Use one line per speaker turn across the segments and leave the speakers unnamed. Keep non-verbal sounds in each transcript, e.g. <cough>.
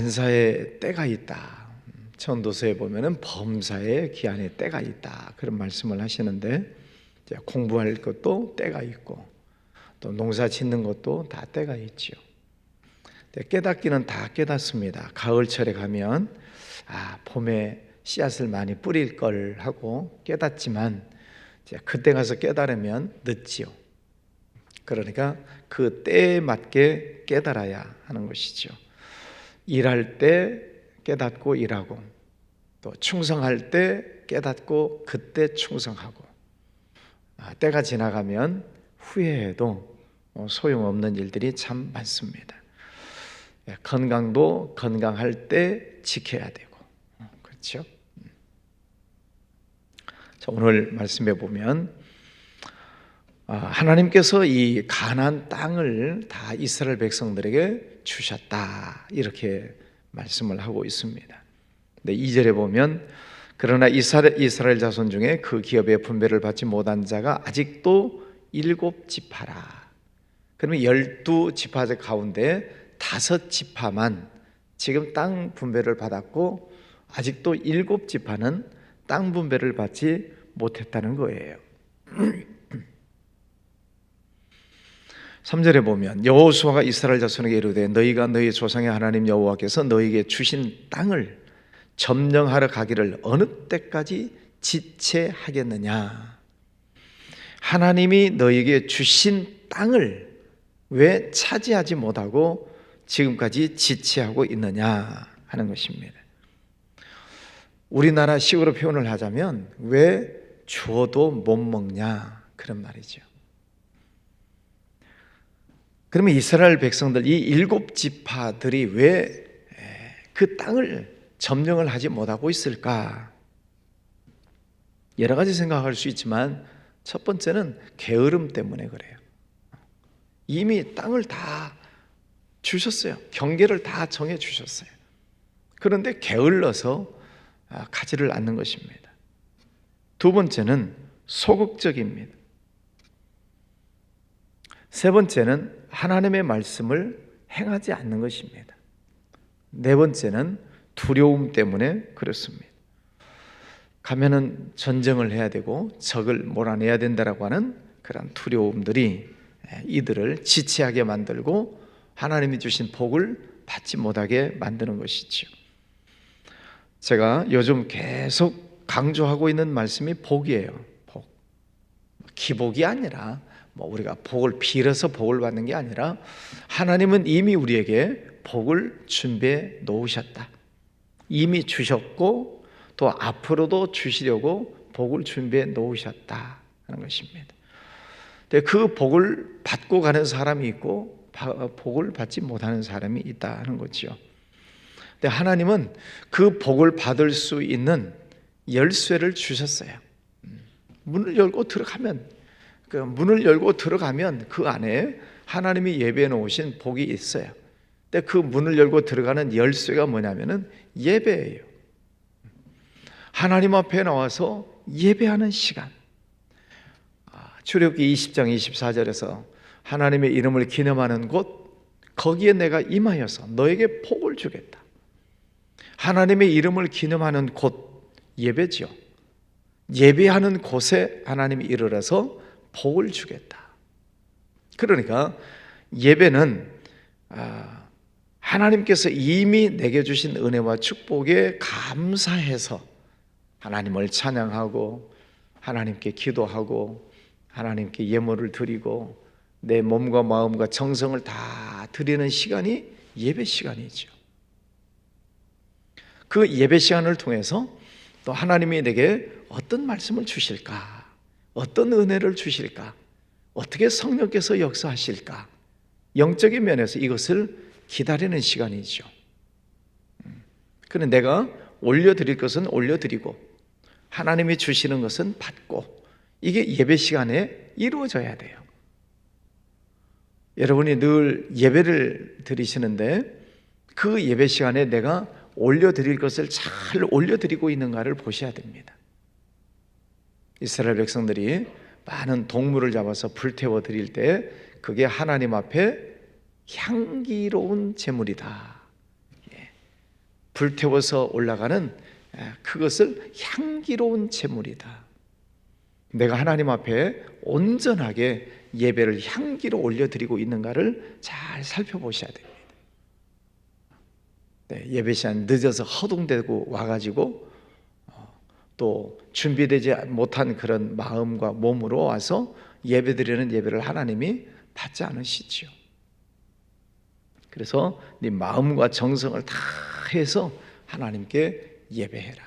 만사의 때가 있다. 천도서에 보면은 범사의 기한의 때가 있다. 그런 말씀을 하시는데 공부할 것도 때가 있고 또 농사 짓는 것도 다 때가 있지요. 깨닫기는 다 깨닫습니다. 가을철에 가면 아 봄에 씨앗을 많이 뿌릴 걸 하고 깨닫지만 그때 가서 깨달으면 늦지요. 그러니까 그 때에 맞게 깨달아야 하는 것이죠. 일할 때 깨닫고 일하고 또 충성할 때 깨닫고 그때 충성하고 아, 때가 지나가면 후회해도 어, 소용없는 일들이 참 많습니다. 예, 건강도 건강할 때 지켜야 되고 어, 그렇죠? 자, 오늘 말씀해 보면 아, 하나님께서 이 가나안 땅을 다 이스라엘 백성들에게 주셨다 이렇게 말씀을 하고 있습니다. 근데 2절에 보면 그러나 이스라엘, 이스라엘 자손 중에 그 기업의 분배를 받지 못한 자가 아직도 일곱 지파라. 그러면 열두 지파 가운데 다섯 지파만 지금 땅 분배를 받았고 아직도 일곱 지파는 땅 분배를 받지 못했다는 거예요. <clears throat> 3절에 보면 여호수아가 이스라엘 자손에게 이르되 너희가 너희 조상의 하나님 여호와께서 너희에게 주신 땅을 점령하러 가기를 어느 때까지 지체하겠느냐 하나님이 너희에게 주신 땅을 왜 차지하지 못하고 지금까지 지체하고 있느냐 하는 것입니다. 우리나라 식으로 표현을 하자면 왜 주어도 못 먹냐 그런 말이죠. 그러면 이스라엘 백성들 이 일곱 지파들이 왜 그 땅을 점령을 하지 못하고 있을까? 여러 가지 생각할 수 있지만 첫 번째는 게으름 때문에 그래요. 이미 땅을 다 주셨어요. 경계를 다 정해 주셨어요. 그런데 게을러서 아, 가지를 않는 것입니다. 두 번째는 소극적입니다. 세 번째는 하나님의 말씀을 행하지 않는 것입니다. 네 번째는 두려움 때문에 그렇습니다. 가면은 전쟁을 해야 되고 적을 몰아내야 된다라고 하는 그런 두려움들이 이들을 지체하게 만들고 하나님이 주신 복을 받지 못하게 만드는 것이지요. 제가 요즘 계속 강조하고 있는 말씀이 복이에요. 복. 기복이 아니라 뭐 우리가 복을 빌어서 복을 받는 게 아니라 하나님은 이미 우리에게 복을 준비해 놓으셨다. 이미 주셨고 또 앞으로도 주시려고 복을 준비해 놓으셨다 하는 것입니다. 그 복을 받고 가는 사람이 있고 복을 받지 못하는 사람이 있다는 거죠. 근데 하나님은 그 복을 받을 수 있는 열쇠를 주셨어요. 문을 열고 들어가면 그 문을 열고 들어가면 그 안에 하나님이 예배해 놓으신 복이 있어요. 근데 그 문을 열고 들어가는 열쇠가 뭐냐면은 예배예요. 하나님 앞에 나와서 예배하는 시간. 아, 출애굽기 20장 24절에서 하나님의 이름을 기념하는 곳 거기에 내가 임하여서 너에게 복을 주겠다. 하나님의 이름을 기념하는 곳 예배지요. 예배하는 곳에 하나님이 이르러서 복을 주겠다. 그러니까 예배는 아, 하나님께서 이미 내게 주신 은혜와 축복에 감사해서 하나님을 찬양하고 하나님께 기도하고 하나님께 예물을 드리고 내 몸과 마음과 정성을 다 드리는 시간이 예배 시간이죠. 그 예배 시간을 통해서 또 하나님이 내게 어떤 말씀을 주실까? 어떤 은혜를 주실까? 어떻게 성령께서 역사하실까? 영적인 면에서 이것을 기다리는 시간이죠. 그런데 내가 올려드릴 것은 올려드리고 하나님이 주시는 것은 받고 이게 예배 시간에 이루어져야 돼요. 여러분이 늘 예배를 드리시는데 그 예배 시간에 내가 올려드릴 것을 잘 올려드리고 있는가를 보셔야 됩니다. 이스라엘 백성들이 많은 동물을 잡아서 불태워 드릴 때 그게 하나님 앞에 향기로운 제물이다. 예. 불태워서 올라가는 에, 그것을 향기로운 제물이다. 내가 하나님 앞에 온전하게 예배를 향기로 올려드리고 있는가를 잘 살펴보셔야 됩니다. 네, 예배 시간 늦어서 허둥대고 와가지고 어, 또 준비되지 못한 그런 마음과 몸으로 와서 예배드리는 예배를 하나님이 받지 않으시지요. 그래서 네 마음과 정성을 다 해서 하나님께 예배해라.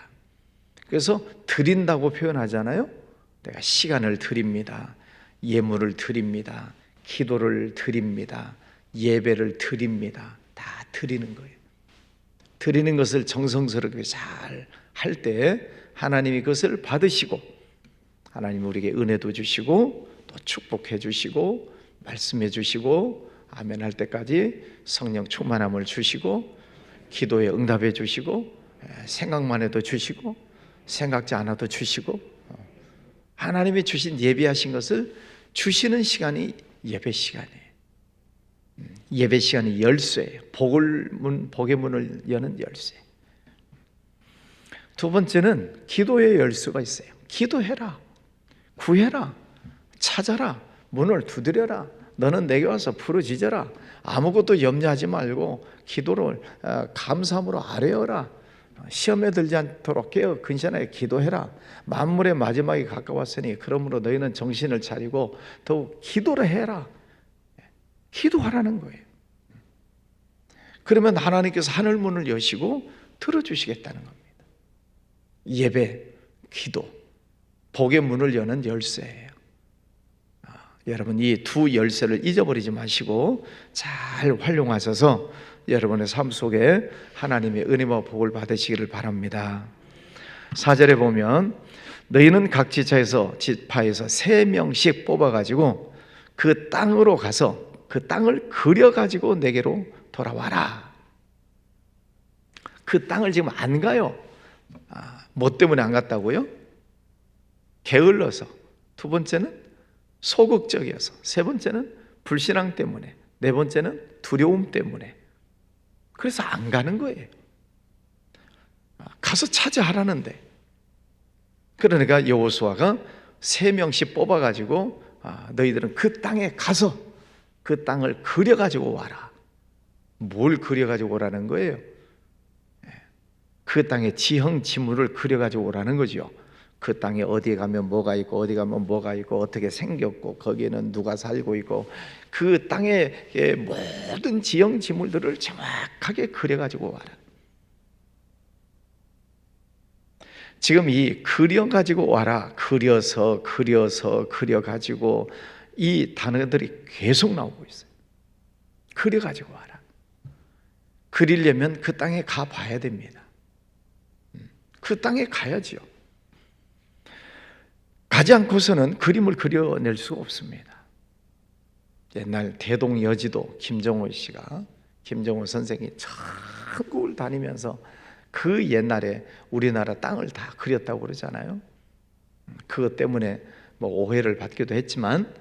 그래서 드린다고 표현하잖아요. 내가 시간을 드립니다. 예물을 드립니다. 기도를 드립니다. 예배를 드립니다. 다 드리는 거예요. 드리는 것을 정성스럽게 잘 할 때 하나님이 그것을 받으시고 하나님 우리에게 은혜도 주시고 또 축복해 주시고 말씀해 주시고 아멘 할 때까지 성령 충만함을 주시고 기도에 응답해 주시고 에, 생각만 해도 주시고 생각지 않아도 주시고 어, 하나님이 주신 예비하신 것을 주시는 시간이 예배 시간이에요. 음, 예배 시간이 열쇠예요. 복을 문 복의 문을 여는 열쇠. 두 번째는 기도의 열쇠가 있어요. 기도해라. 구해라. 찾아라. 문을 두드려라. 너는 내게 와서 부르짖어라. 아무것도 염려하지 말고 기도를 어, 감사함으로 아뢰어라. 시험에 들지 않도록 깨어 근신하여 기도해라. 만물의 마지막이 가까웠으니 그러므로 너희는 정신을 차리고 더욱 기도를 해라. 기도하라는 거예요. 그러면 하나님께서 하늘 문을 여시고 들어주시겠다는 겁니다. 예배, 기도, 복의 문을 여는 열쇠예요. 아, 여러분 이 두 열쇠를 잊어버리지 마시고 잘 활용하셔서 여러분의 삶 속에 하나님의 은혜와 복을 받으시기를 바랍니다. 사절에 보면 너희는 각 지파에서 지파에서 세 명씩 뽑아 가지고 그 땅으로 가서 그 땅을 그려 가지고 내게로 돌아와라. 그 땅을 지금 안 가요. 아, 뭐 때문에 안 갔다고요? 게을러서. 두 번째는 소극적이어서. 세 번째는 불신앙 때문에. 네 번째는 두려움 때문에. 그래서 안 가는 거예요. 아, 가서 차지하라는데. 그러니까 여호수아가 세 명씩 뽑아가지고 아, 너희들은 그 땅에 가서 그 땅을 그려가지고 와라. 뭘 그려가지고 오라는 거예요? 예. 그 땅의 지형 지물을 그려 가지고 오라는 거죠. 그 땅에 어디에 가면 뭐가 있고 어디 가면 뭐가 있고 어떻게 생겼고 거기에는 누가 살고 있고 그 땅의 예, 모든 지형 지물들을 정확하게 그려 가지고 와라. 지금 이 그려 가지고 와라 그려서 그려서 그려 가지고 이 단어들이 계속 나오고 있어요. 그려 가지고 와라. 그리려면 그 땅에 가 봐야 됩니다. 음, 그 땅에 가야지요. 가지 않고서는 그림을 그려낼 수가 없습니다. 옛날 대동여지도 김정호 씨가 김정호 선생이 전국을 다니면서 그 옛날에 우리나라 땅을 다 그렸다고 그러잖아요. 음, 그것 때문에 뭐 오해를 받기도 했지만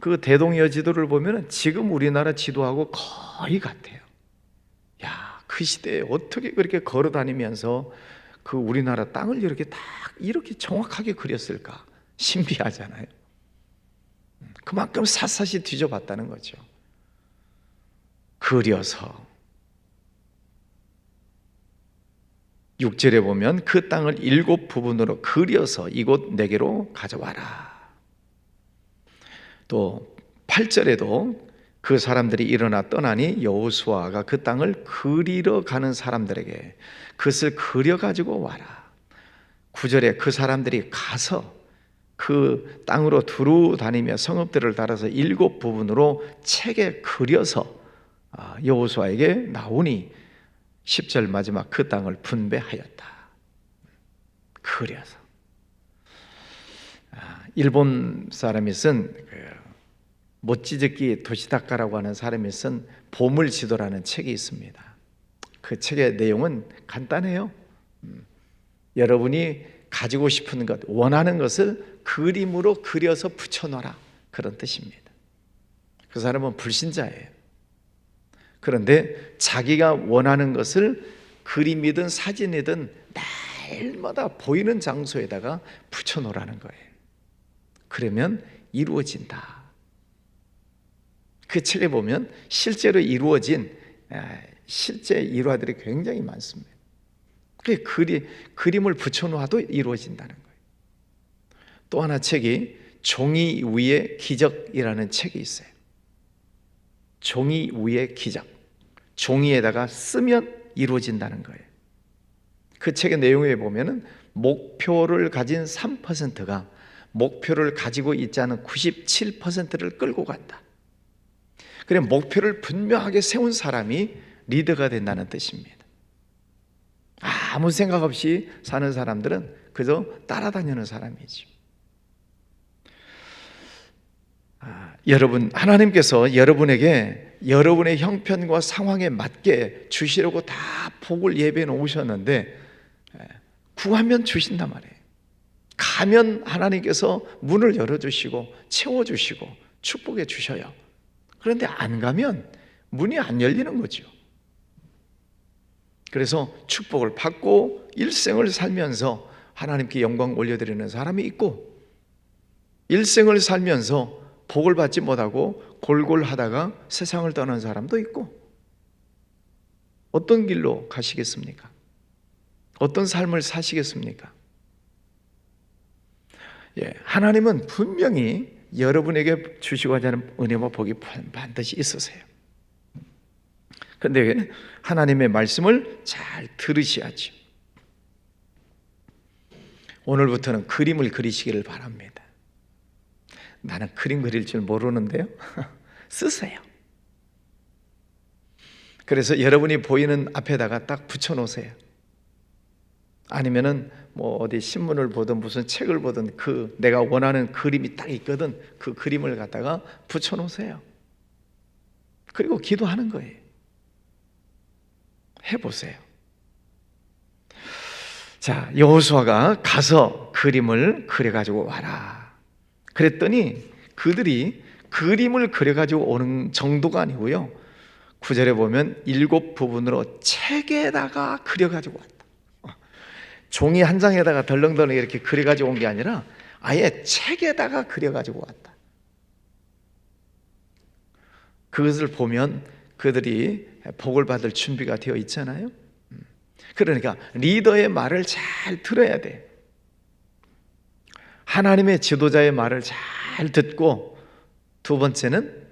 그 대동여 지도를 보면 지금 우리나라 지도하고 거의 같아요. 야, 그 시대에 어떻게 그렇게 걸어 다니면서 그 우리나라 땅을 이렇게 딱 이렇게 정확하게 그렸을까? 신비하잖아요. 그만큼 샅샅이 뒤져봤다는 거죠. 그려서 6절에 보면 그 땅을 일곱 부분으로 그려서 이곳 내게로 가져와라. 또 8절에도 그 사람들이 일어나 떠나니 여호수아가 그 땅을 그리러 가는 사람들에게 그것을 그려 가지고 와라. 9절에 그 사람들이 가서 그 땅으로 두루 다니며 성읍들을 달아서 일곱 부분으로 책에 그려서 아, 여호수아에게 나오니 10절 마지막 그 땅을 분배하였다. 그려서 아, 일본 사람이 쓴 그 못지듣기 도시다카라고 하는 사람이 쓴 보물 지도라는 책이 있습니다. 그 책의 내용은 간단해요. 음, 여러분이 가지고 싶은 것, 원하는 것을 그림으로 그려서 붙여놔라. 그런 뜻입니다. 그 사람은 불신자예요. 그런데 자기가 원하는 것을 그림이든 사진이든 날마다 보이는 장소에다가 붙여놓으라는 거예요. 그러면 이루어진다. 그 책에 보면 실제로 이루어진 아, 실제 일화들이 굉장히 많습니다. 그 그리, 그림을 붙여놓아도 이루어진다는 거예요. 또 하나 책이 종이 위의 기적이라는 책이 있어요. 종이 위의 기적. 종이에다가 쓰면 이루어진다는 거예요. 그 책의 내용에 보면은 목표를 가진 3%가 목표를 가지고 있지 않은 97%를 끌고 간다. 그래 목표를 분명하게 세운 사람이 리더가 된다는 뜻입니다. 아무 생각 없이 사는 사람들은 그저 따라다니는 사람이지. 아, 여러분 하나님께서 여러분에게 여러분의 형편과 상황에 맞게 주시려고 다 복을 예배해 놓으셨는데 에, 구하면 주신단 말이에요. 가면 하나님께서 문을 열어 주시고 채워 주시고 축복해 주셔요. 그런데 안 가면 문이 안 열리는 거죠. 그래서 축복을 받고 일생을 살면서 하나님께 영광 올려드리는 사람이 있고 일생을 살면서 복을 받지 못하고 골골하다가 세상을 떠난 사람도 있고 어떤 길로 가시겠습니까? 어떤 삶을 사시겠습니까? 예, 하나님은 분명히 여러분에게 주시고자 하는 은혜와 복이 반드시 있으세요. 그런데 하나님의 말씀을 잘 들으셔야죠. 오늘부터는 그림을 그리시기를 바랍니다. 나는 그림 그릴 줄 모르는데요. <laughs> 쓰세요. 그래서 여러분이 보이는 앞에다가 딱 붙여 놓으세요. 아니면은 뭐 어디 신문을 보든 무슨 책을 보든 그 내가 원하는 그림이 딱 있거든 그 그림을 갖다가 붙여 놓으세요. 그리고 기도하는 거예요. 해 보세요. 자, 여호수아가 가서 그림을 그려 가지고 와라. 그랬더니 그들이 그림을 그려 가지고 오는 정도가 아니고요. 구절에 보면 일곱 부분으로 책에다가 그려 가지고 왔다. 종이 한 장에다가 덜렁덜렁 이렇게 그려 가지고 온 게 아니라 아예 책에다가 그려 가지고 왔다. 그것을 보면 그들이 복을 받을 준비가 되어 있잖아요. 그러니까 리더의 말을 잘 들어야 돼. 하나님의 지도자의 말을 잘 듣고 두 번째는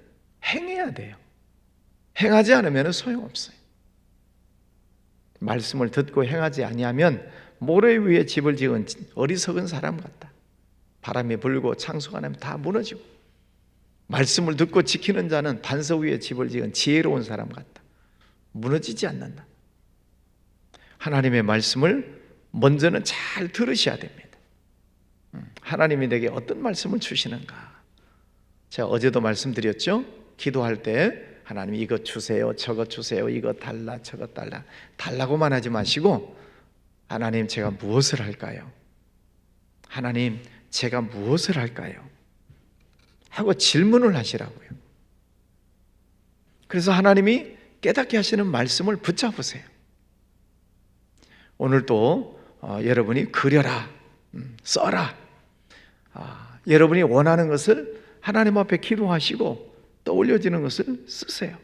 행해야 돼요. 행하지 않으면 소용없어요. 말씀을 듣고 행하지 아니하면 모래 위에 집을 지은 어리석은 사람 같다. 바람이 불고 창수가 나면 다 무너지고 말씀을 듣고 지키는 자는 반석 위에 집을 지은 지혜로운 사람 같다. 무너지지 않는다. 하나님의 말씀을 먼저는 잘 들으셔야 됩니다. 음, 하나님이 내게 어떤 말씀을 주시는가? 제가 어제도 말씀드렸죠? 기도할 때 하나님 이것 주세요, 저것 주세요, 이것 달라, 저것 달라. 달라고만 하지 마시고 하나님 제가 무엇을 할까요? 하나님 제가 무엇을 할까요? 하고 질문을 하시라고요. 그래서 하나님이 깨닫게 하시는 말씀을 붙잡으세요. 오늘도 어, 여러분이 그려라, 음, 써라. 아, 여러분이 원하는 것을 하나님 앞에 기도하시고 떠올려지는 것을 쓰세요.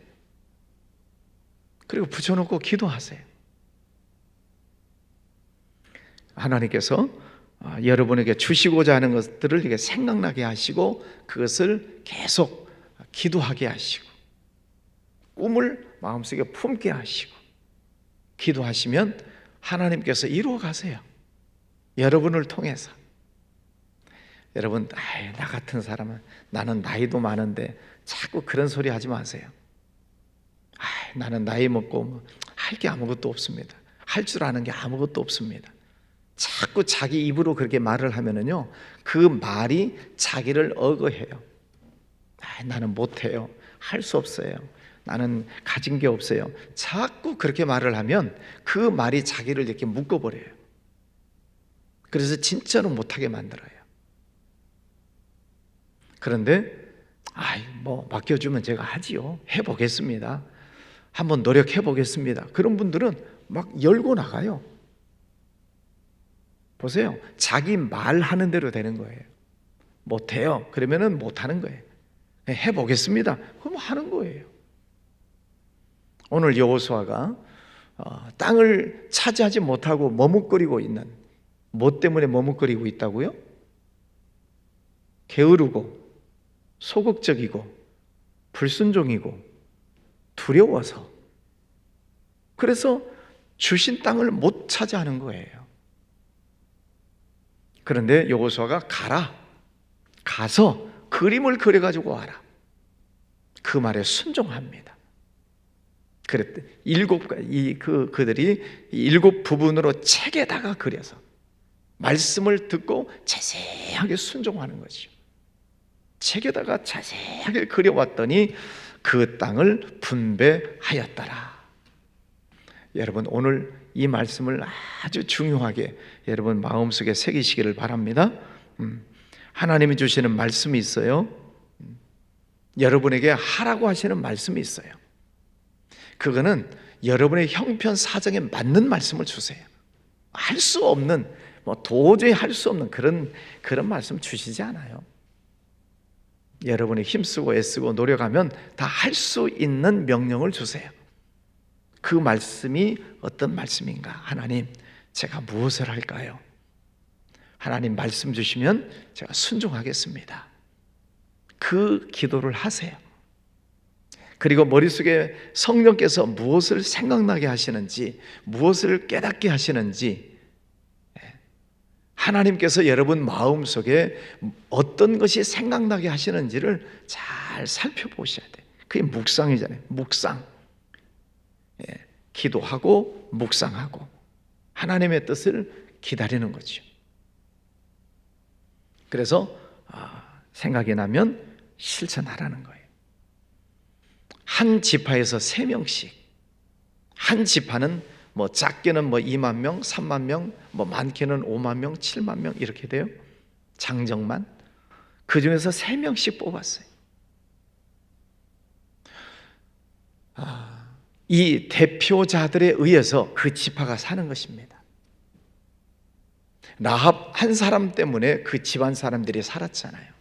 그리고 붙여놓고 기도하세요. 하나님께서 아, 여러분에게 주시고자 하는 것들을 이게 생각나게 하시고 그것을 계속 기도하게 하시고 꿈을 마음속에 품게 하시고 기도하시면 하나님께서 이루어 가세요. 여러분을 통해서. 여러분, 아이, 나 같은 사람은 나는 나이도 많은데 자꾸 그런 소리 하지 마세요. 아이, 나는 나이 먹고 뭐 할게 아무것도 없습니다. 할 줄 아는 게 아무것도 없습니다. 자꾸 자기 입으로 그렇게 말을 하면은요, 그 말이 자기를 억어해요. 아, 나는 못해요. 할 수 없어요. 나는 가진 게 없어요. 자꾸 그렇게 말을 하면 그 말이 자기를 이렇게 묶어버려요. 그래서 진짜로 못하게 만들어요. 그런데, 아이, 뭐, 맡겨주면 제가 하지요. 해보겠습니다. 한번 노력해 보겠습니다. 그런 분들은 막 열고 나가요. 보세요. 자기 말하는 대로 되는 거예요. 못해요. 그러면은 못하는 거예요. 해보겠습니다. 그럼 하는 거예요. 오늘 여호수아가 어, 땅을 차지하지 못하고 머뭇거리고 있는 뭐 때문에 머뭇거리고 있다고요? 게으르고 소극적이고 불순종이고 두려워서 그래서 주신 땅을 못 차지하는 거예요. 그런데 여호수아가 가라. 가서 그림을 그려 가지고 와라. 그 말에 순종합니다. 그랬대. 일곱 이 그 그들이 일곱 부분으로 책에다가 그려서 말씀을 듣고 자세하게 순종하는 거죠. 책에다가 자세하게 그려왔더니 그 땅을 분배하였더라. 여러분 오늘 이 말씀을 아주 중요하게 여러분 마음속에 새기시기를 바랍니다. 음, 하나님이 주시는 말씀이 있어요. 음, 여러분에게 하라고 하시는 말씀이 있어요. 그거는 여러분의 형편 사정에 맞는 말씀을 주세요. 할 수 없는 뭐 도저히 할 수 없는 그런 그런 말씀 주시지 않아요. 여러분이 힘쓰고 애쓰고 노력하면 다 할 수 있는 명령을 주세요. 그 말씀이 어떤 말씀인가? 하나님, 제가 무엇을 할까요? 하나님 말씀 주시면 제가 순종하겠습니다. 그 기도를 하세요. 그리고 머릿속에 성령께서 무엇을 생각나게 하시는지, 무엇을 깨닫게 하시는지, 예, 하나님께서 여러분 마음속에 어떤 것이 생각나게 하시는지를 잘 살펴보셔야 돼요. 그게 묵상이잖아요. 묵상. 예, 기도하고 묵상하고 하나님의 뜻을 기다리는 거죠. 그래서 아, 생각이 나면 실천하라는 거예요. 한 지파에서 세 명씩 한 지파는 뭐 작게는 뭐 2만 명, 3만 명, 뭐 많게는 5만 명, 7만 명 이렇게 돼요. 장정만 그 중에서 세 명씩 뽑았어요. 아, 이 대표자들에 의해서 그 지파가 사는 것입니다. 라합 한 사람 때문에 그 집안 사람들이 살았잖아요.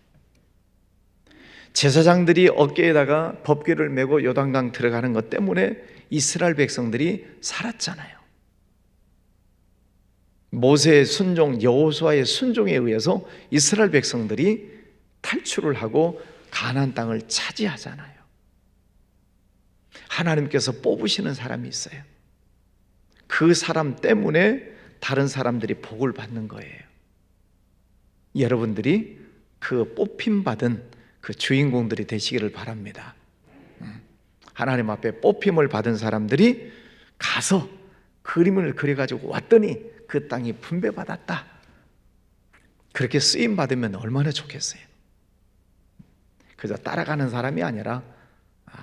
제사장들이 어깨에다가 법궤를 메고 요단강 들어가는 것 때문에 이스라엘 백성들이 살았잖아요. 모세의 순종, 여호수아의 순종에 의해서 이스라엘 백성들이 탈출을 하고 가나안 땅을 차지하잖아요. 하나님께서 뽑으시는 사람이 있어요. 그 사람 때문에 다른 사람들이 복을 받는 거예요. 여러분들이 그 뽑힘 받은 그 주인공들이 되시기를 바랍니다. 음. 하나님 앞에 뽑힘을 받은 사람들이 가서 그림을 그려가지고 왔더니 그 땅이 분배받았다. 그렇게 쓰임 받으면 얼마나 좋겠어요. 그저 따라가는 사람이 아니라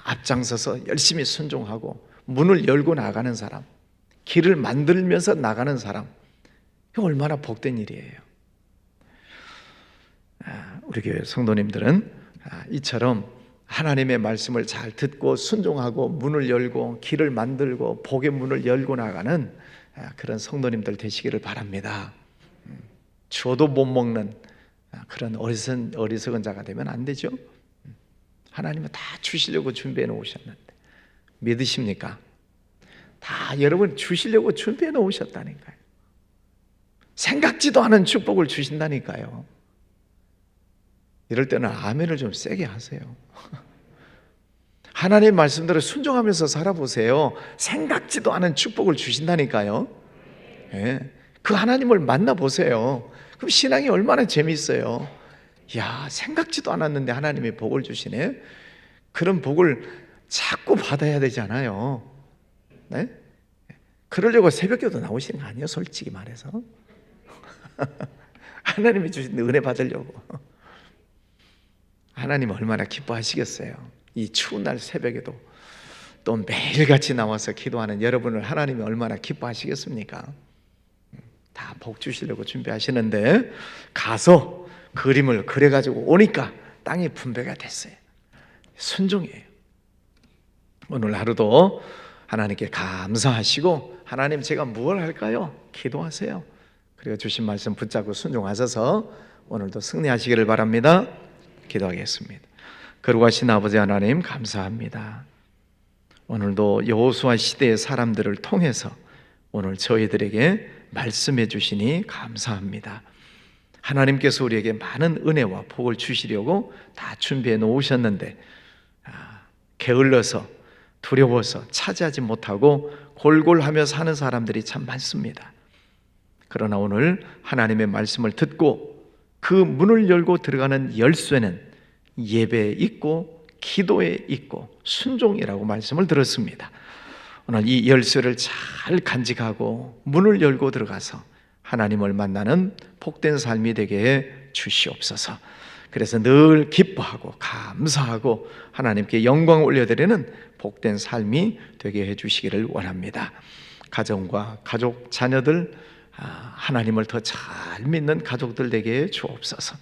앞장서서 열심히 순종하고 문을 열고 나가는 사람, 길을 만들면서 나가는 사람, 이거 얼마나 복된 일이에요. 아, 우리 교회 성도님들은 아, 이처럼 하나님의 말씀을 잘 듣고 순종하고 문을 열고 길을 만들고 복의 문을 열고 나가는 아, 그런 성도님들 되시기를 바랍니다. 음, 주어도 못 먹는 그런 어리석은, 어리석은 자가 되면 안 되죠. 하나님은 다 주시려고 준비해 놓으셨는데 믿으십니까? 다 여러분 주시려고 준비해 놓으셨다니까요. 생각지도 않은 축복을 주신다니까요. 이럴 때는 아멘을 좀 세게 하세요. <laughs> 하나님 말씀대로 순종하면서 살아보세요. 생각지도 않은 축복을 주신다니까요. 예. 그 하나님을 만나보세요. 그럼 신앙이 얼마나 재미있어요. 야, 생각지도 않았는데 하나님이 복을 주시네. 그런 복을 자꾸 받아야 되잖아요. 네? 그러려고 새벽에도 나오시는 거 아니에요, 솔직히 말해서. <laughs> 하나님이 주신 은혜 받으려고. 하나님 얼마나 기뻐하시겠어요. 이 추운 날 새벽에도 또 매일같이 나와서 기도하는 여러분을 하나님이 얼마나 기뻐하시겠습니까? 다 복 주시려고 준비하시는데 가서 그림을 그려가지고 오니까 땅이 분배가 됐어요. 순종이에요. 오늘 하루도 하나님께 감사하시고 하나님 제가 무엇 할까요? 기도하세요. 그리고 주신 말씀 붙잡고 순종하셔서 오늘도 승리하시기를 바랍니다. 기도하겠습니다. 거룩하신 아버지 하나님 감사합니다. 오늘도 여호수아 시대의 사람들을 통해서 오늘 저희들에게 말씀해 주시니 감사합니다. 하나님께서 우리에게 많은 은혜와 복을 주시려고 다 준비해 놓으셨는데 아, 게을러서 두려워서 차지하지 못하고 골골하며 사는 사람들이 참 많습니다. 그러나 오늘 하나님의 말씀을 듣고 그 문을 열고 들어가는 열쇠는 예배에 있고 기도에 있고 순종이라고 말씀을 들었습니다. 오늘 이 열쇠를 잘 간직하고 문을 열고 들어가서 하나님을 만나는 복된 삶이 되게 해 주시옵소서. 그래서 늘 기뻐하고 감사하고 하나님께 영광 올려드리는 복된 삶이 되게 해 주시기를 원합니다. 가정과 가족, 자녀들 아, 하나님을 더 잘 믿는 가족들 되게 해 주옵소서.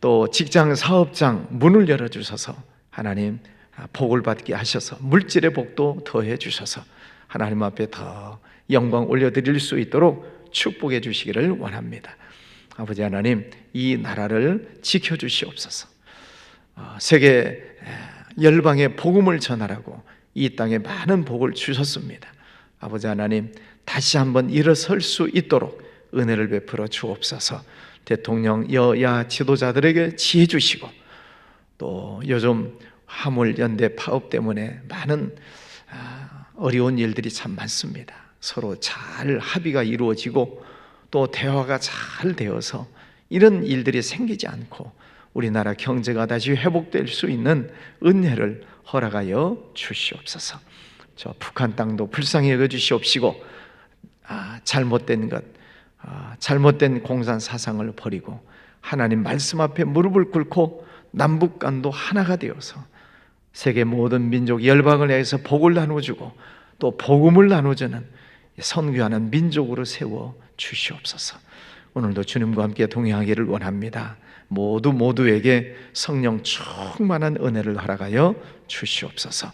또 직장 사업장 문을 열어 주셔서 하나님 아, 복을 받게 하셔서 물질의 복도 더해 주셔서 하나님 앞에 더 영광 올려 드릴 수 있도록 축복해 주시기를 원합니다. 아버지 하나님 이 나라를 지켜 주시옵소서. 어, 세계 에, 열방의 복음을 전하라고 이 땅에 많은 복을 주셨습니다. 아버지 하나님 다시 한번 일어설 수 있도록 은혜를 베풀어 주옵소서. 대통령 여야 지도자들에게 지혜 주시고 또 요즘 화물 연대 파업 때문에 많은 아, 어려운 일들이 참 많습니다. 서로 잘 합의가 이루어지고 또 대화가 잘 되어서 이런 일들이 생기지 않고 우리나라 경제가 다시 회복될 수 있는 은혜를 허락하여 주시옵소서. 저 북한 땅도 불쌍히 여겨 주시옵시고 아, 잘못된 것, 아, 잘못된 공산 사상을 버리고 하나님 말씀 앞에 무릎을 꿇고 남북 간도 하나가 되어서 세계 모든 민족 열방을 향해서 복을 나눠주고 또 복음을 나눠주는 선교하는 민족으로 세워 주시옵소서. 오늘도 주님과 함께 동행하기를 원합니다. 모두 모두에게 성령 충만한 은혜를 허락하여 주시옵소서.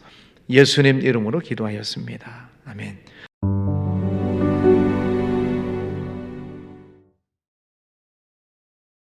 예수님 이름으로 기도하였습니다. 아멘.